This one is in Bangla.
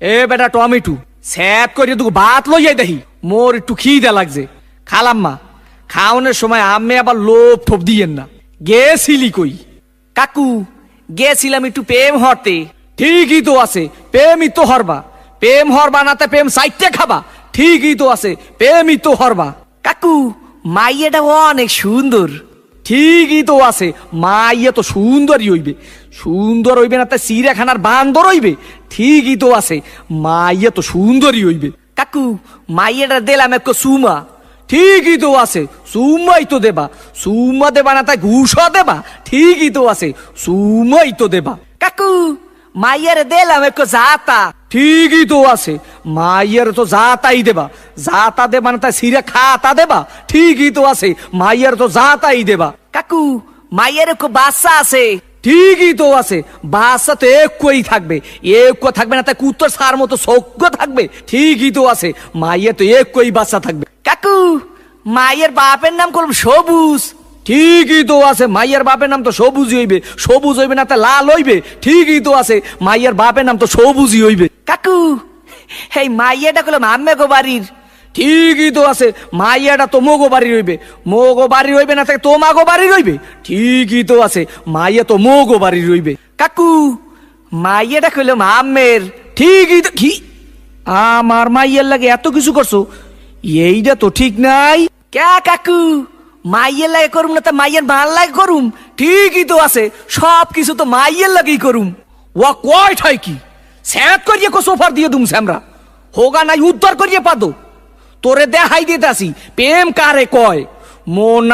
এ বেটা টমেটো স্যাপ করে তুই ভাত লইয়াই দেখি মোর একটু খিদে লাগছে। খালাম্মা খাওয়ানোর সময় আমি আবার লোভ ঠোপ দিয়েন না। গেছিলি কই? কাকু গেছিলাম একটু প্রেম হরতে। ঠিকই তো আছে প্রেমই তো হরবা। প্রেম হরবা নাতে প্রেম সাইটে খাবা। ঠিকই তো আছে প্রেমই তো হরবা। কাকু মাইয়াটা অনেক সুন্দর। ঠিকই তো আছে। মা ইয়ে তো সুন্দরই হইবে। সুন্দর হইবে না তাই চিড়িয়াখানার বান্দর হইবে। ঠিকই তো আছে। মা ইয়ে তো সুন্দরই হইবে। কাকু, মাইয়াটা দিলাম এক সুমা ঠিকই তো আছে। সুমাই তো দেবা। সুমা দেবা না তাই ঘুষা দেবা। ঠিকই তো আছে। সুমাই তো দেবা। কাকু, মাইয়ারে দিলাম এক জাতা ঠিকই তো আছে। মাইয়ার তো জাতাই দেবা। যা তা দেবা না তাই সিরে খা তা দেবা। ঠিকই তো আছে। মাইয়ার তো জাতাই দেবা। কাকু মাইয়ার একটু বাচ্চা আছে। ঠিকই তো আছে। বাচ্চা তো একই থাকবে। এক থাকবে না তাই কুত্তর সার মতো সৌক্য থাকবে। ঠিকই তো আছে। মাইয়ের তো একই বাচ্চা থাকবে। কাকু মায়ের বাপের নাম করব সবুজ। ঠিকই তো আছে। মাইয়ের বাপের নাম তো সবুজই হইবে। সবুজ হইবে না তা লাল হইবে। ঠিকই তো আছে। মাইয়ের বাপের নাম তো সবুজই হইবে। কাকু, এই মাইয়াটা করলাম আম্মে গো বাড়ির। ঠিকই তো আছে, মাইয়াটা তো মোগো বাড়ি রইবে মোগো বাড়ি রইবে না তাকে তোমাগো বাড়ি রইবে ঠিকই তো আছে, মাইয়া তো মোগো বাড়ি রইবে কাকু, মাইয়াটা কইলাম আম্মের ঠিকই তো, কি? আমার মাইয়ার লাগে এত কিছু করছ, এইটা তো ঠিক নাই। কে কাকু, মাইয়ের লাগে করুম না তা মাইয়ের ভালো লাগে করুম? ঠিকই তো আছে সব কিছু তো মাইয়ের লাগেই করুম। ও কয় ঠাই কি? স্যাত করিয়ে কো সোফার দিয়ে দুম স্যামরা হোগা নাই উদ্ধার করিয়ে পাদো। তোরে দেহাই দিতে আসি প্রেম কারে কয়? মন